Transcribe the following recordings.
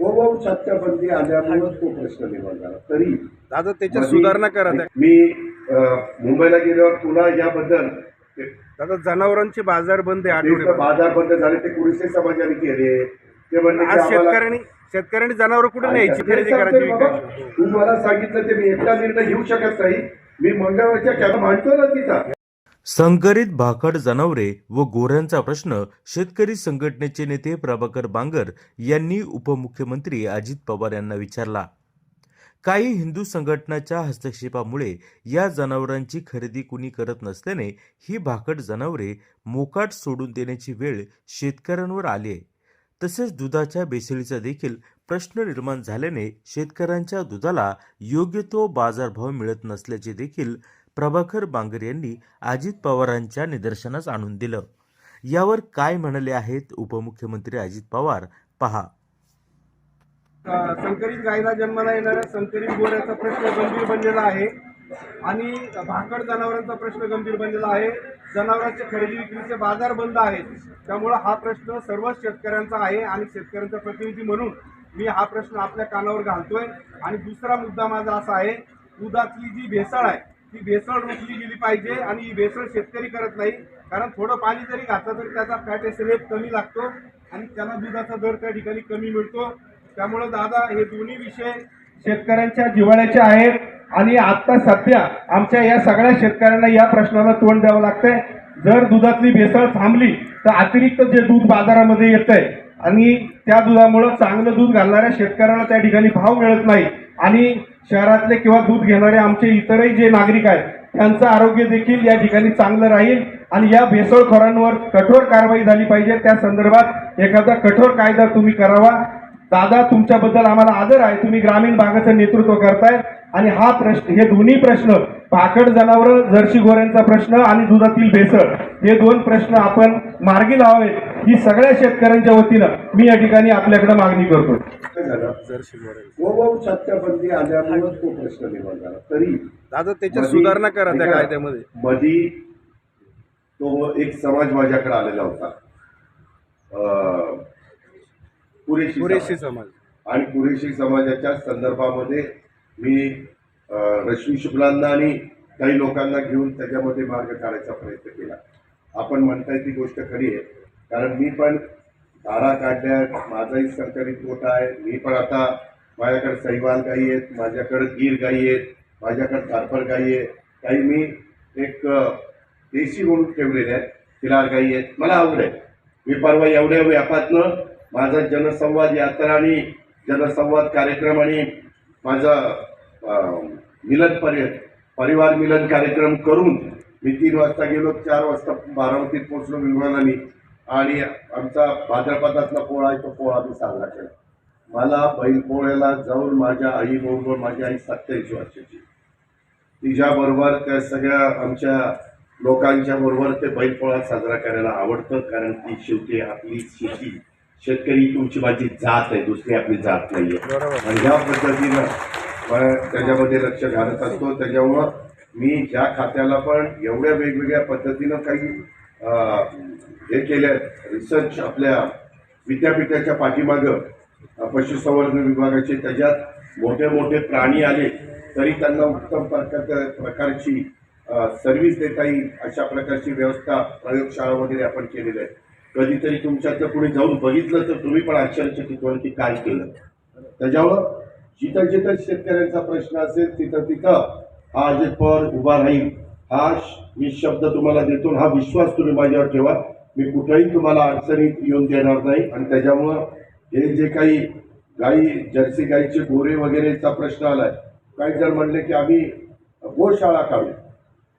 गोवंश सत्याबंदी आल्यामुळे तो प्रश्न निर्माण झाला. तरी दादा त्याच्यात सुधारणा करा मी मुंबईला गेल्यावर पुन्हा याबद्दल दादा जनावरांचे बाजार बंद आहे आठवडे बाजार बंद झाले ते कुरिसे समाजाने केले. ते आम्हाला- शेतकऱ्यांनी शेतकऱ्यांनी जनावर कुठे न्यायची खरेदी करायची? तू मला सांगितलं ते मी एकटा निर्णय घेऊ शकत नाही. मी मंगळवारच्या कॅब मांडतो ना तिथं. संकरित भाकड जनावरे व गोऱ्यांचा प्रश्न शेतकरी संघटनेचे नेते प्रभाकर बांगर यांनी उपमुख्यमंत्री अजित पवार यांना विचारला. काही हिंदू संघटनाच्या हस्तक्षेपामुळे या जनावरांची खरेदी कुणी करत नसल्याने ही भाकड जनावरे मोकाट सोडून देण्याची वेळ शेतकऱ्यांवर आली आहे तसेच दुधाच्या बेसळीचा देखील प्रश्न निर्माण झाल्याने शेतकऱ्यांच्या दुधाला योग्य तो बाजारभाव मिळत नसल्याचे देखील प्रभाकर बांगर यांनी अजित पवारांच्या निदर्शनास आणून दिलं. यावर काय म्हणाले आहेत उपमुख्यमंत्री अजित पवार? पहा. संकरित गायला जन्माला येणाऱ्या संकरित गोऱ्याचा प्रश्न गंभीर बनलेला आहे आणि भाकड जनावरांचा प्रश्न गंभीर बनलेला आहे. जनावरांचे खरेदी विक्रीचे बाजार बंद आहेत. त्यामुळं हा प्रश्न सर्वच शेतकऱ्यांचा आहे आणि शेतकऱ्यांचा प्रतिनिधी म्हणून मी हा प्रश्न आपल्या कानावर घालतोय. आणि दुसरा मुद्दा माझा असा आहे दुधातली जी भेसळ आहे ती भेसळ रोखली गेली पाहिजे आणि ही भेसळ शेतकरी करत नाही. कारण थोडं पाणी जरी घातलं तरी त्याचा फॅट एसिलेट कमी लागतो आणि त्याला दुधाचा दर त्या ठिकाणी कमी मिळतो. त्यामुळं दादा हे दोन्ही विषय शेतकऱ्यांच्या जिव्हाळ्याचे आहेत आणि आत्ता सध्या आमच्या या सगळ्या शेतकऱ्यांना या प्रश्नाला तोंड द्यावं लागतंय. जर दुधातली भेसळ थांबली तर अतिरिक्त जे दूध बाजारामध्ये येतंय आणि त्या दुधामुळं चांगलं दूध घालणाऱ्या शेतकऱ्यांना त्या ठिकाणी भाव मिळत नाही आणि शहरातले किंवा दूध घेणारे आमचे इतरही जे नागरिक आहेत त्यांचं आरोग्य देखील या ठिकाणी चांगलं राहील आणि या भेसळखोरांवर कठोर कारवाई झाली पाहिजे. त्या संदर्भात एखादा कठोर कायदा तुम्ही करावा. दादा तुमच्याबद्दल आम्हाला आदर आहे. तुम्ही ग्रामीण भागाचं नेतृत्व करताय. आणि हा प्रश्न हे दोन्ही प्रश्न पाकड जनावर जर्सी गोऱ्यांचा प्रश्न आणि दुधातील भेसळ हे दोन प्रश्न आपण मार्गी लावावेत. ही सगळ्या शेतकऱ्यांच्या वतीनं मी या ठिकाणी आपल्याकडे मागणी करतो सत्याबंदी आल्यामुळे तो प्रश्न निर्माण झाला तरी दादा त्याच्यात सुधारणा करा त्या कायद्यामध्ये. मधी तो एक समाज माझ्याकडे आलेला होता. अं, कुरेशी पुरेशी समाज. आणि कुरेशी समाजाच्या संदर्भामध्ये मी रश्मी शुक्लांना आणि काही लोकांना घेऊन त्याच्यामध्ये मार्ग काढायचा प्रयत्न केला. आपण म्हणताय ती गोष्ट खरी आहे. कारण मी पण धारा काढल्या माझाही संकलित मोठा आहे. मी पण आता माझ्याकडे सैवाल गाई आहेत माझ्याकडे गीर गाई आहेत माझ्याकडे थारपर गाई आहे. काही मी एक देशी म्हणून ठेवलेल्या आहेत किलार गाई आहेत. मला आवड आहे. मी परवा एवढ्या व्यापातनं माझा जनसंवाद यात्रा आणि जनसंवाद कार्यक्रम आणि माझा मिलन परि परिवार मिलन कार्यक्रम करून मी तीन वाजता गेलो चार वाजता बारामतीत पोचलो विमानाने आणि आमचा भाद्रपदातला पोळा आहे तो पोळा मी साजरा केला. मला बैलपोळ्याला जाऊन माझ्या आईबरोबर माझी आई सत्याऐंशी वर्षाची. तिच्याबरोबर त्या सगळ्या आमच्या लोकांच्या बरोबर ते बैलपोळा साजरा करायला आवडतं कारण ती शेवटी आपली शेती शेतकरी तुमची माझी जात आहे दुसरी आपली जात नाही आहे आणि ह्या पद्धतीनं त्याच्यामध्ये लक्ष घालत असतो. त्याच्यामुळं मी ज्या खात्याला पण एवढ्या वेगवेगळ्या पद्धतीनं काही हे केल्या रिसर्च आपल्या विद्यापीठाच्या पाठीमागं पशुसंवर्धन विभागाचे त्याच्यात मोठे मोठे प्राणी आले तरी त्यांना उत्तम प्रकार प्रकारची सर्व्हिस देता येईल अशा प्रकारची व्यवस्था प्रयोगशाळा वगैरे आपण केलेली आहे. कधीतरी तुमच्यातलं पुढे जाऊन बघितलं तर तुम्ही पण आश्चर्यचकित व्हाल की काय केलं. त्याच्यावर जिथं जिथं शेतकऱ्यांचा प्रश्न असेल तिथं तिथं हा अजित पवार उभा राहील हा श- मी शब्द तुम्हाला देतो हा विश्वास तुम्ही माझ्यावर ठेवा. मी कुठेही तुम्हाला अडचणीत येऊन देणार नाही. आणि त्याच्यामुळं हे जे काही गाई जर्सी गाईचे गोरे वगैरेचा प्रश्न आलाय काही जर म्हणले की आम्ही गोशाळा काढू.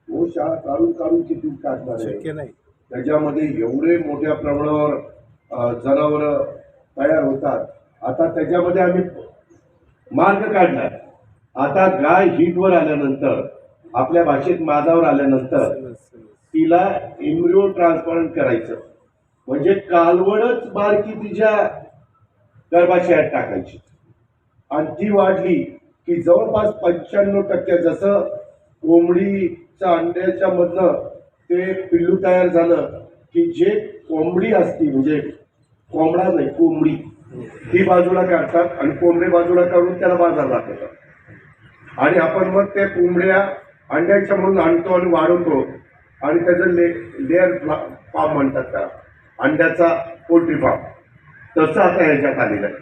गोशाळा काढून काढून किती काढणार आहे? शक्य नाही. त्याच्यामध्ये एवढे मोठ्या प्रमाणावर जनावर तयार होतात. आता त्याच्यामध्ये आम्ही मार्ग काढला आता गाय हिटवर आल्यानंतर आपल्या भाषेत माझावर आल्यानंतर तिला इम्ब्रिओ ट्रान्सप्लांट करायचं. म्हणजे कालवडच बारकी तिच्या गर्भाशयात टाकायची. आणि ती वाढली की जवळपास पंच्याण्णव टक्के जसं कोंबडीच्या अंड्याच्या मधनं ते पिल्लू तयार झालं की जे कोंबडी असती म्हणजे कोंबडा नाही कोंबडी ती बाजूला काढतात आणि कोंबडी बाजूला काढून त्याला बाजार दाखवतात. आणि आपण मग त्या कोंबड्या अंड्याच्या म्हणून आणतो आणि वाढवतो. आणि त्याचं ले लेअर फार्म म्हणतात त्याला अंड्याचा पोल्ट्री फार्म. तसं आता ह्याच्यात आलेलं आहे.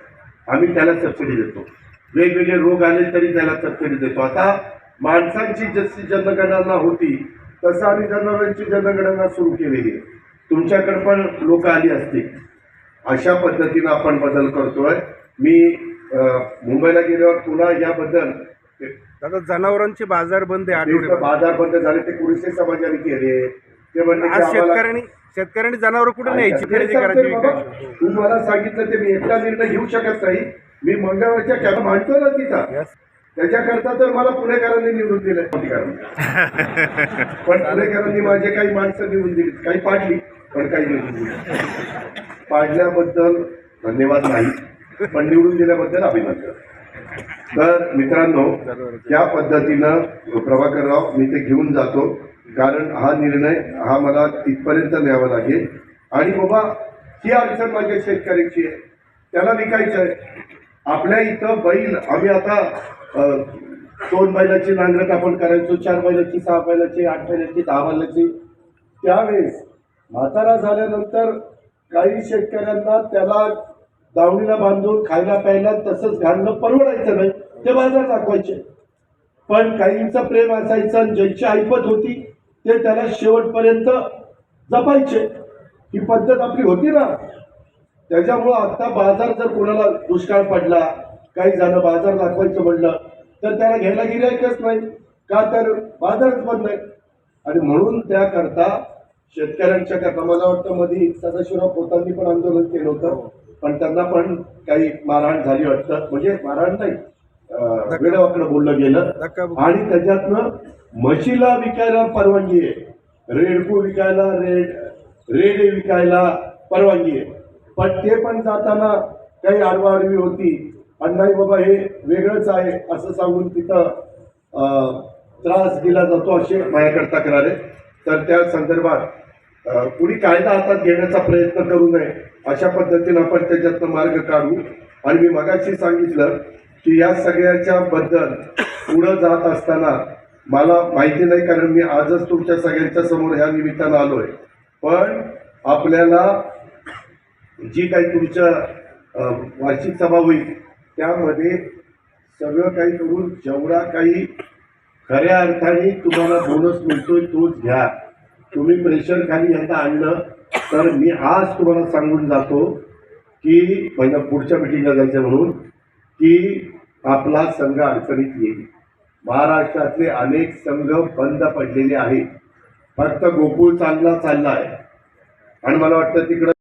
आम्ही त्याला सबसिडी देतो. वेगवेगळे रोग आले तरी त्याला सबसिडी देतो. आता माणसांची जशी जनगणना होती तसं आम्ही जनावरांची जनगणना सुरू केलेली आहे. तुमच्याकडे पण लोक आली असतील. अशा पद्धतीनं आपण बदल करतोय. मी मुंबईला गेल्यावर पुन्हा याबद्दल ते- दादा जनावरांचे बाजार बंद आठवडे बाजार बंद झाले ते कुरुसे समाजाने केले. ते म्हणले की आज शेतकऱ्यांनी शेतकऱ्यांनी जनावर कुठे न्यायची खरेदी करायची बाबा, विकायची? तू मला सांगितलं ते मी एकटा निर्णय घेऊ शकत नाही. मी मंगळवारच्या कॅब मांडतो ना तिथं. त्याच्याकरता तर मला पुणेकरांनी निवडून दिलं पण पुणेकरांनी माझे काही माणसं निवडून दिली काही पाडली पण काही निवडून दिली पाडल्याबद्दल धन्यवाद नाही पण निवडून दिल्याबद्दल अभिनंदन. तर मित्रांनो त्या पद्धतीनं प्रभाकरराव मी ते घेऊन जातो कारण हा निर्णय हा मला तिथपर्यंत न्यावा लागेल. आणि बाबा ही अडचण माझ्या शेतकऱ्याची आहे. त्याला विकायचं आहे. आपल्या इथं बैल आम्ही आता दोन बैलाची नांगरट आपण करायचो चार बैलाची सहा बैलाची आठ बैलाची दहा बैलाची. त्यावेळेस म्हातारा झाल्यानंतर काही शेतकऱ्यांना त्याला दावणीला बांधून खायला प्यायला तसंच घालणं परवडायचं नाही. ते बाजार दाखवायचे. पण काहींचं प्रेम असायचं आणि ज्यांची ऐपत होती ते त्याला शेवटपर्यंत जपायचे. ही पद्धत आपली होती ना? त्याच्यामुळं आता बाजार जर कोणाला दुष्काळ पडला काही जण बाजार दाखवायचं म्हणलं तर त्याला घ्यायला गिरायकच नाही. का तर बाजारच बंद आहे आणि म्हणून त्याकरता शेतकऱ्यांच्या करता मला वाटतं मध्ये सदाशिवराव पोतांनी पण आंदोलन केलं होतं. पण त्यांना पण काही मारहाण झाली वाटतं. म्हणजे मारहाण नाही अं, वेडावाकडं बोललं गेलं. आणि त्याच्यातनं म्हशीला विकायला परवानगी आहे. रेडकू विकायला रेड रेडे विकायला परवानगी आहे. पण ते पण जाताना काही आडवाआडवी होती. आणि नाही बाबा हे वेगळंच आहे असं सांगून तिथं त्रास दिला जातो असे माझ्याकडे तक्रार आहे तर त्या संदर्भात कुणी कायदा हातात घेण्याचा प्रयत्न करू नये अशा पद्धतीनं आपण त्याच्यातनं मार्ग काढू. आणि मी मगाशी सांगितलं की या सगळ्याच्या बद्दल पुढं जात असताना मला माहिती नाही कारण मी आजच तुमच्या सगळ्यांच्या समोर ह्या निमित्तानं आलोय. पण आपल्याला जी काही तुमच्या वार्षिक सभा होईल त्यामध्ये सगळं काही करून जेवढा काही खऱ्या अर्थाने तुम्हाला बोनस मिळतोय तोच घ्या. तुम्ही प्रेशर खाली यांना आणलं तर मी आज तुम्हाला सांगून जातो की पहिला पुढच्या मिटिंगला जायचं म्हणून की आपला संघ अडचणीत येईल. महाराष्ट्रातले अनेक संघ बंद पडलेले आहेत. फक्त गोकुळ चांगला चालला आहे आणि मला वाटतं तिकडं